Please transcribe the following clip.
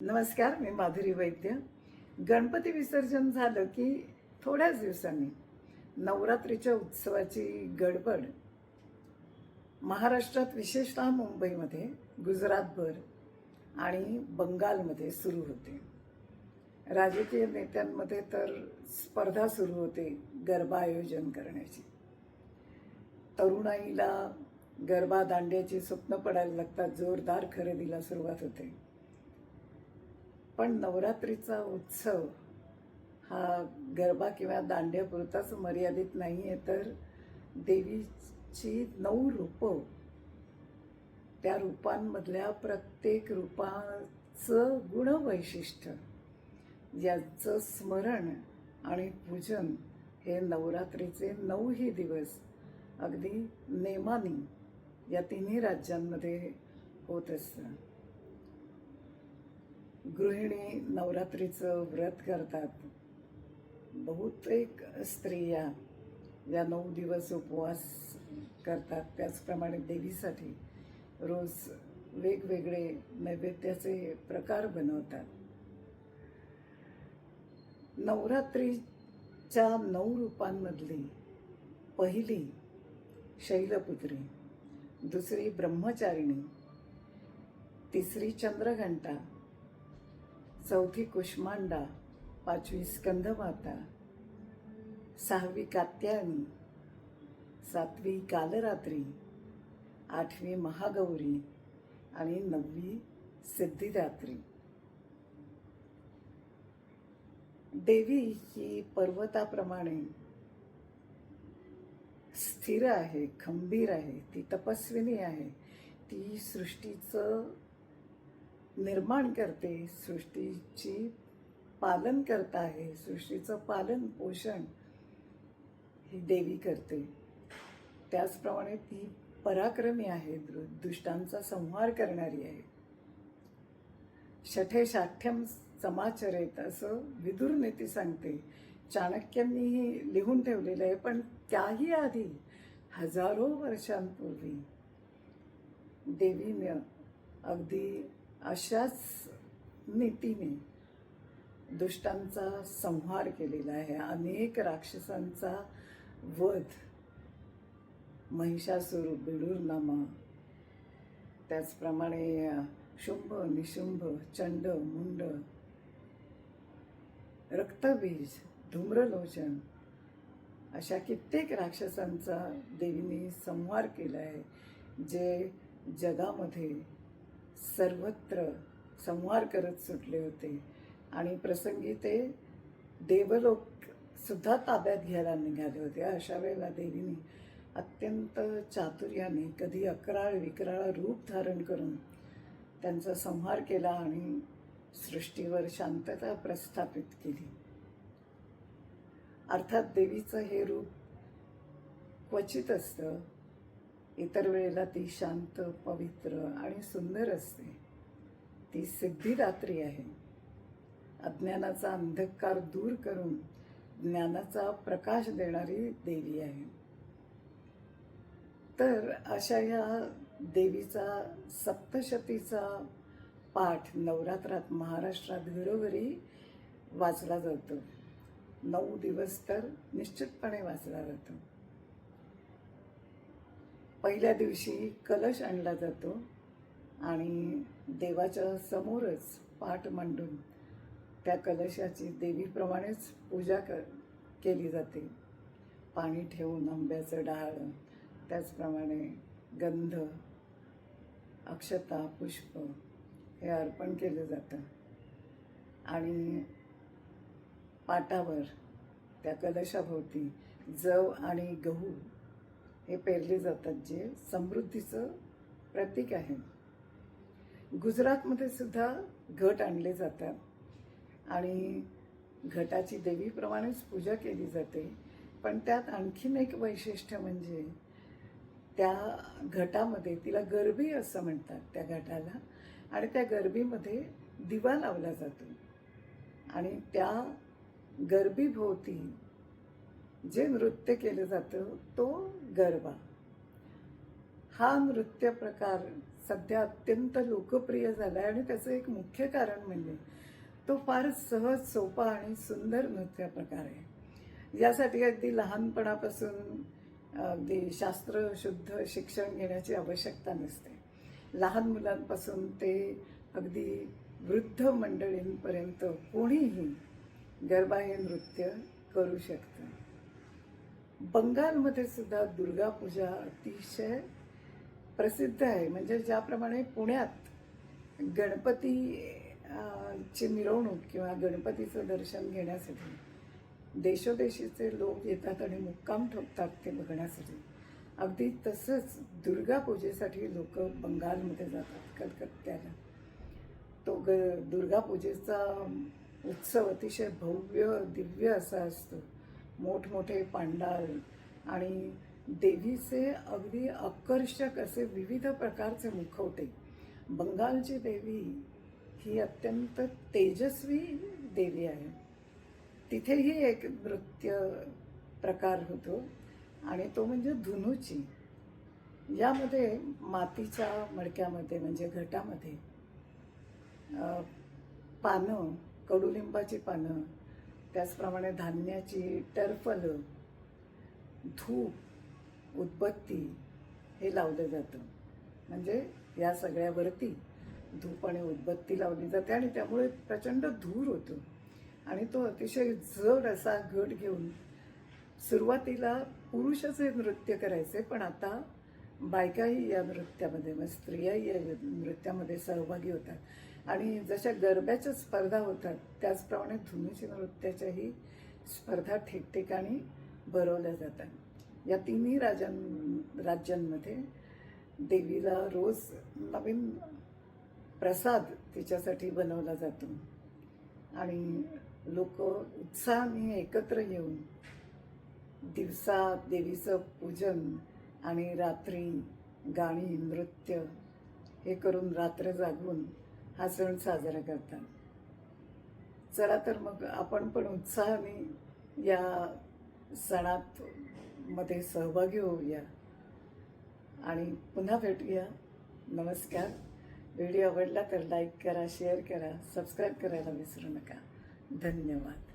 नमस्कार मी माधुरी वैद्य. गणपती विसर्जन झालं की थोड्याच दिवसांनी नवरात्रीच्या उत्सवाची गडबड. महाराष्ट्रात विशेषतः मुंबईमध्ये गुजरातभर आणि बंगालमध्ये सुरू होते. राजकीय नेत्यांमध्ये तर स्पर्धा सुरू होते गरबा आयोजन करण्याची. तरुणाईला गरबा दांड्याची स्वप्न पडायला लागतात जोरदार खरेदीला सुरुवात होते. पण नवरात्रीचा उत्सव हा गरबा किंवा दांड्यापुरताच मर्यादित नाही आहे तर देवीची नऊ रूपं. त्या रूपांमधल्या प्रत्येक रूपाचं गुणवैशिष्ट्य याचं स्मरण आणि पूजन हे नवरात्रीचे नऊही दिवस अगदी नेमानी या तिन्ही राज्यांमध्ये होत असतं. गृहिणी नवरात्रीचं व्रत करतात. बहुतेक स्त्रिया या नऊ दिवस उपवास करतात त्याचप्रमाणे देवीसाठी रोज वेगवेगळे नैवेद्याचे प्रकार बनवतात. नवरात्रीच्या नऊ रूपांमधली पहिली शैलपुत्री दुसरी ब्रह्मचारिणी तिसरी चंद्रघंटा चौथी कुष्मांडा पाचवी स्कंदमाता सहावी कात्यायनी सातवी कालरात्री आठवी महागौरी आणि नववी सिद्धिदात्री. देवी ही पर्वताप्रमाणे स्थिर आहे खंबीर आहे ती तपस्विनी आहे. ती सृष्टीचं निर्माण करते सृष्टीची पालन करता आहे सृष्टीचं पालन पोषण ही देवी करते. त्याचप्रमाणे ती पराक्रमी आहे दुष्टांचा संहार करणारी आहे. शठे साठ्यम समाचरेत असं विदुर नेती सांगते. चाणक्यांनीही लिहून ठेवलेलं आहे पण त्याही आधी हजारो वर्षांपूर्वी देवीनं अगदी अशाच नीतीने दुष्टांचा संहार केलेला आहे. अनेक राक्षसांचा वध महिषासूर बिडूरनामा त्याचप्रमाणे शुंभ निशुंभ चंड मुंड रक्तबीज धूम्रलोचन अशा कित्येक राक्षसांचा देवीने संहार केला आहे जे जगामध्ये सर्वत्र संहार करत सुटले होते. आणि प्रसंगी ते देवलोक सुद्धा ताब्यात घ्यायला निघाले होते. अशा वेळेला देवीने अत्यंत चातुर्याने कधी अकराळ विकराळ रूप धारण करून त्यांचा संहार केला आणि सृष्टीवर शांतता प्रस्थापित केली. अर्थात देवीचं हे रूप क्वचित असतं इतर वेळेला ती शांत पवित्र आणि सुंदर असते. ती सिद्धिदात्री आहे. अज्ञानाचा अंधकार दूर करून ज्ञानाचा प्रकाश देणारी देवी आहे. तर अशा या देवीचा सप्तशतीचा पाठ नवरात्रात महाराष्ट्रात घरोघरी वाचला जातो. नऊ दिवस तर निश्चितपणे वाचला जातो. पहिल्या दिवशी कलश आणला जातो आणि देवाच्या समोरच पाठ मांडून त्या कलशाची देवीप्रमाणेच पूजा कर केली जाते. पाणी ठेवून आंब्याचं डाळ त्याचप्रमाणे गंध अक्षता पुष्प हे अर्पण केलं जातं. आणि पाटावर त्या कलशाभोवती जव आणि गहू हे पेरले जातात जे समृद्धीचं प्रतीक आहे. गुजरातमध्ये सुद्धा घट आणले जातात आणि घटाची देवीप्रमाणेच पूजा केली जाते. पण त्यात आणखीन एक वैशिष्ट्य म्हणजे त्या घटामध्ये तिला गरबी असं म्हणतात त्या घटाला आणि त्या गरबीमध्ये दिवा लावला जातो. आणि त्या गरबीभोवती जे नृत्य केलं जातं तो गरबा. हा नृत्य प्रकार सध्या अत्यंत लोकप्रिय झाला आहे आणि त्याचं एक मुख्य कारण म्हणजे तो फार सहज सोपा आणि सुंदर नृत्य प्रकार आहे. यासाठी अगदी लहानपणापासून अगदी शास्त्रशुद्ध शिक्षण घेण्याची आवश्यकता नसते. लहान मुलांपासून ते अगदी वृद्ध मंडळींपर्यंत कोणीही गरबा हे नृत्य करू शकतं. बंगालमध्ये सुद्धा दुर्गा पूजा अतिशय प्रसिद्ध आहे. म्हणजे ज्याप्रमाणे पुण्यात गणपती ची मिरवणूक किंवा गणपतीचं दर्शन घेण्यासाठी देशोदेशीचे लोक येतात आणि मुक्काम ठोकतात ते बघण्यासाठी. अगदी तसंच दुर्गा पूजेसाठी लोक बंगालमध्ये जातात कलकत्त्याला. तो ग दुर्गा पूजेचा उत्सव अतिशय भव्य दिव्य असा असतो. मोठमोठे पांडाल आणि देवीचे अगदी आकर्षक असे विविध प्रकारचे मुखवटे बंगालची देवी ही अत्यंत तेजस्वी देवी आहे. तिथेही एक नृत्य प्रकार होतो आणि तो म्हणजे धुनूची. यामध्ये मातीच्या मडक्यामध्ये म्हणजे घटामध्ये पानं कडुलिंबाची पानं त्याचप्रमाणे धान्याची टरफलं धूप उदबत्ती हे लावलं जातं. म्हणजे या सगळ्यावरती धूप आणि उदबत्ती लावली जाते आणि त्यामुळे प्रचंड धूर होतो. आणि तो अतिशय जड असा घट घेऊन सुरुवातीला पुरुषच हे नृत्य करायचे पण आता बायकाही या नृत्यामध्ये मग स्त्रियाही या नृत्यामध्ये सहभागी होतात. आणि जशा गरब्याच्या स्पर्धा होतात त्याचप्रमाणे धुनूची नृत्याच्याही स्पर्धा ठिकठिकाणी भरवल्या जातात. या तिन्ही राजां राज्यांमध्ये देवीला रोज नवीन प्रसाद तिच्यासाठी बनवला जातो. आणि लोक उत्साहाने एकत्र येऊन दिवसा देवीचं पूजन आणि रात्री गाणी नृत्य हे करून रात्र जागून हा सण साजरा करतात. चला तर मग आपण पण उत्साहाने या सणात मध्ये सहभागी होऊया. आणि पुन्हा भेटूया. नमस्कार. व्हिडिओ आवडला तर लाईक करा शेअर करा सबस्क्राईब करायला विसरू नका. धन्यवाद.